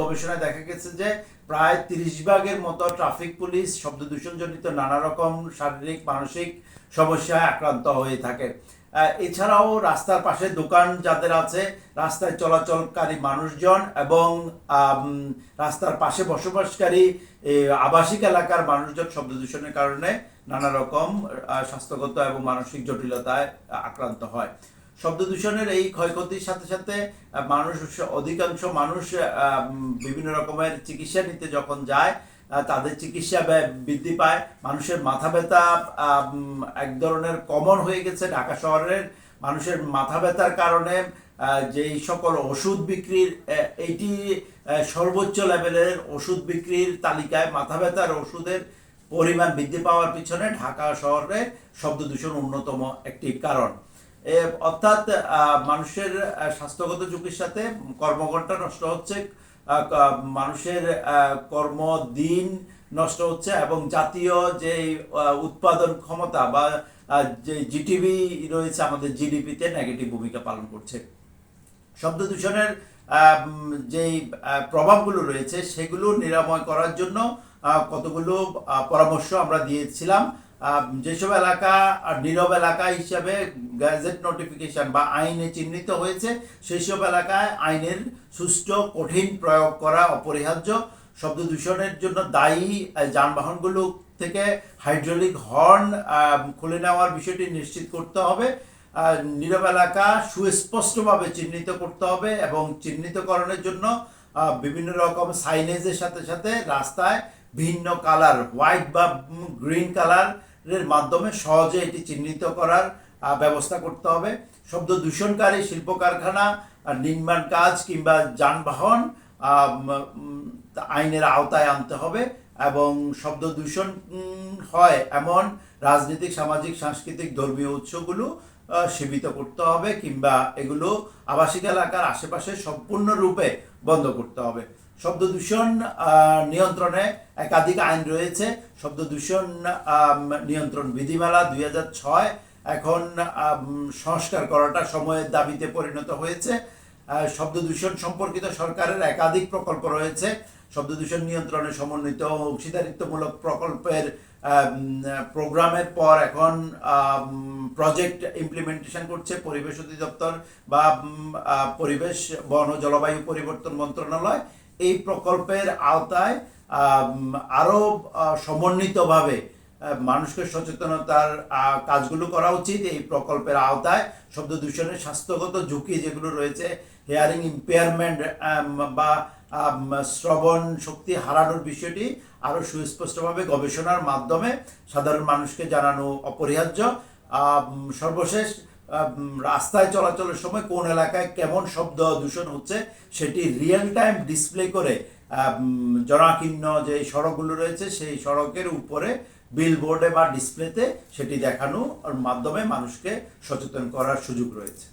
গবেষণায় দেখা গেছে যে প্রায় তিরিশ ভাগের মতো ট্রাফিক পুলিশ শব্দ দূষণজনিত নানা রকম শারীরিক, মানসিক সমস্যায় আক্রান্ত হয়ে থাকে। এছাড়াও রাস্তার পাশে দোকান যাদের আছে, রাস্তায় চলাচলকারী মানুষজন এবং রাস্তার পাশে বসবাসকারী আবাসিক এলাকার মানুষজন শব্দ দূষণের কারণে নানা রকম স্বাস্থ্যগত এবং মানসিক জটিলতায় আক্রান্ত হয়। শব্দ দূষণের এই ক্ষয়ক্ষতির সাথে সাথে মানুষ, অধিকাংশ মানুষ বিভিন্ন রকমের চিকিৎসা নিতে যখন যায় তাদের চিকিৎসা ব্যয় বৃদ্ধি পায়। মানুষের মাথা ব্যথা এক ধরনের কমন হয়ে গেছে ঢাকা শহরের মানুষের মাথা ব্যথার কারণে। যেই সকল ওষুধ বিক্রির এইটি সর্বোচ্চ লেভেলের ওষুধ বিক্রির তালিকায় মাথা ব্যথার ওষুধের পরিমাণ বৃদ্ধি পাওয়ার পিছনে ঢাকা শহরে শব্দ দূষণ অন্যতম একটি কারণ। অর্থাৎ মানুষের স্বাস্থ্যগত ঝুঁকির সাথে কর্মঘণ্টা নষ্ট হচ্ছে মানুষের কর্মদিন নষ্ট হচ্ছে এবং জাতীয় যে উৎপাদন ক্ষমতা বা যে জিটিভি রয়েছে আমাদের জিডিপিতে নেগেটিভ ভূমিকা পালন করছে। শব্দ দূষণের যেই প্রভাবগুলো রয়েছে, সেগুলো নিরাময় করার জন্য কতগুলো পরামর্শ আমরা দিয়েছিলাম। যেসব এলাকা নীরব এলাকা হিসাবে গ্যাজেট নোটিফিকেশন বা আইনে চিহ্নিত হয়েছে সেই সব এলাকায় আইনের সুষ্ঠু, কঠিন প্রয়োগ করা অপরিহার্য। শব্দ দূষণের জন্য দায়ী যানবাহনগুলো থেকে হাইড্রোলিক হর্ন খুলে নেওয়ার বিষয়টি নিশ্চিত করতে হবে। নীরব এলাকা সুস্পষ্টভাবে চিহ্নিত করতে হবে এবং চিহ্নিতকরণের জন্য বিভিন্ন রকম সাইনেজের সাথে সাথে রাস্তায় ভিন্ন কালার, হোয়াইট বা গ্রিন কালারের মাধ্যমে সহজে এটি চিহ্নিত করার ব্যবস্থা করতে হবে। শব্দ দূষণকারী শিল্প কারখানা নির্মাণ কাজ কিংবা যানবাহন আইনের আওতায় আনতে হবে এবং শব্দ দূষণ হয় এমন রাজনৈতিক, সামাজিক, সাংস্কৃতিক ধর্মীয় উৎসগুলো সীমিত করতে হবে কিংবা এগুলো আবাসিক এলাকার আশেপাশে সম্পূর্ণরূপে বন্ধ করতে হবে। শব্দ দূষণ নিয়ন্ত্রণে একাধিক আইন রয়েছে। শব্দ দূষণ নিয়ন্ত্রণ বিধিমালা দুই ছয় এখন সংস্কার করাটা সময়ের দাবিতে পরিণত হয়েছে। শব্দ দূষণ সম্পর্কিত সরকারের একাধিক প্রকল্প রয়েছে। শব্দ দূষণ নিয়ন্ত্রণে সমন্বিত অংশীদারিত্বমূলক প্রকল্পের প্রোগ্রামের পর এখন প্রজেক্ট ইমপ্লিমেন্টেশন করছে পরিবেশ অধিদপ্তর বা পরিবেশ, বন জলবায়ু পরিবর্তন মন্ত্রণালয়। এই প্রকল্পের আওতায় আম, আরও আহ, সমন্বিতভাবে মানুষকে সচেতনতার কাজগুলো করা উচিত এই প্রকল্পের আওতায়। শব্দ দূষণের স্বাস্থ্যগত ঝুঁকি যেগুলো রয়েছে হেয়ারিং ইম্পেয়ারমেন্ট বা শ্রবণ শক্তি হারানোর বিষয়টি আরও সুস্পষ্টভাবে গবেষণার মাধ্যমে সাধারণ মানুষকে জানানো অপরিহার্য। সর্বশেষ রাস্তায় চলাচলের সময় কোন এলাকায় কেমন শব্দ দূষণ হচ্ছে সেটি রিয়েল টাইম ডিসপ্লে করে জরাকীর্ণ যে সড়কগুলো রয়েছে সেই সড়কের উপরে বিলবোর্ডে বা ডিসপ্লেতে সেটি দেখানোর মাধ্যমে মানুষকে সচেতন করার সুযোগ রয়েছে।